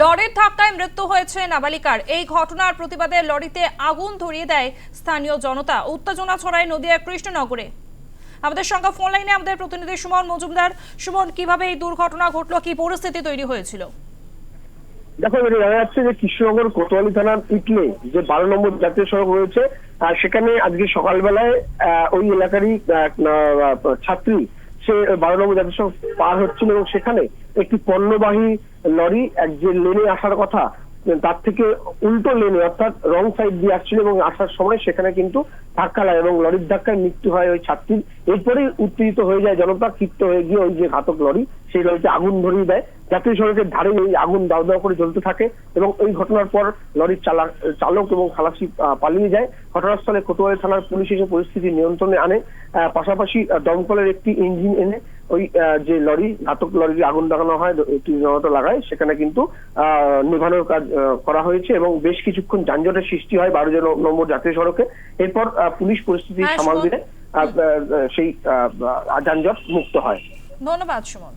লরির ধাক্কায় মৃত্যু হয়েছে নাবালিকার। এই ঘটনার প্রতিবাদে লরিতে আগুন ধরিয়ে দেয় স্থানীয় জনতা। উত্তেজনা ছড়ায় নদিয়ার কৃষ্ণনগরে। আমাদের সঙ্গে ফোন লাইনে আমাদের প্রতিনিধি সুমন মজুমদার। সুমন, কীভাবে এই দুর্ঘটনা ঘটলো? কি পরিস্থিতি তৈরি হয়েছিল? দেখো, এবারে জানা যাচ্ছে যে কৃষ্ণনগর কোতোয়ালি থানার ইটলে যে বারো নম্বর জাতীয় সড়ক রয়েছে সেখানে আজকে সকালবেলায় ওই এলাকারই ছাত্রী সে বারো নম্বর জাতীয় সড়ক পার হচ্ছিল এবং সেখানে একটি পণ্যবাহী লরি এক যে লেনে আসার কথা তার থেকে উল্টো লেনে অর্থাৎ রং সাইড দিয়ে আসছিল এবং আসার সময় সেখানে কিন্তু ধাক্কা লাগে এবং লরির ধাক্কায় মৃত্যু হয় ওই ছাত্রীর। এরপরেই উত্তেজিত হয়ে যায়, জনতা ক্ষিপ্ত হয়ে গিয়ে ওই যে ঘাতক লরি, সেই লরিতে আগুন ধরিয়ে দেয়। জাতীয় সড়কের ধারে এই আগুন দাও দাও করে জ্বলতে থাকে এবং এই ঘটনার পর লরির চালক চালক এবং খালাসি পালিয়ে যায়। ঘটনাস্থলে কোতোয়ালি থানার পুলিশ এসে পরিস্থিতি নিয়ন্ত্রণে আনে। পাশাপাশি দমকলের একটি ইঞ্জিন এনে ওই যে লরি ঘাতক লরির আগুন লাগানো হয় একটি জনতা লাগায় সেখানে কিন্তু আহ, নেভানোর কাজ করা হয়েছে এবং বেশ কিছুক্ষণ যানজটের সৃষ্টি হয় বারো জন নম্বর জাতীয় সড়কে। এরপর পুলিশ পরিস্থিতি হ্যাঁ, সামাল। দিলে সেই যানজট মুক্ত হয়। ধন্যবাদ সুমন।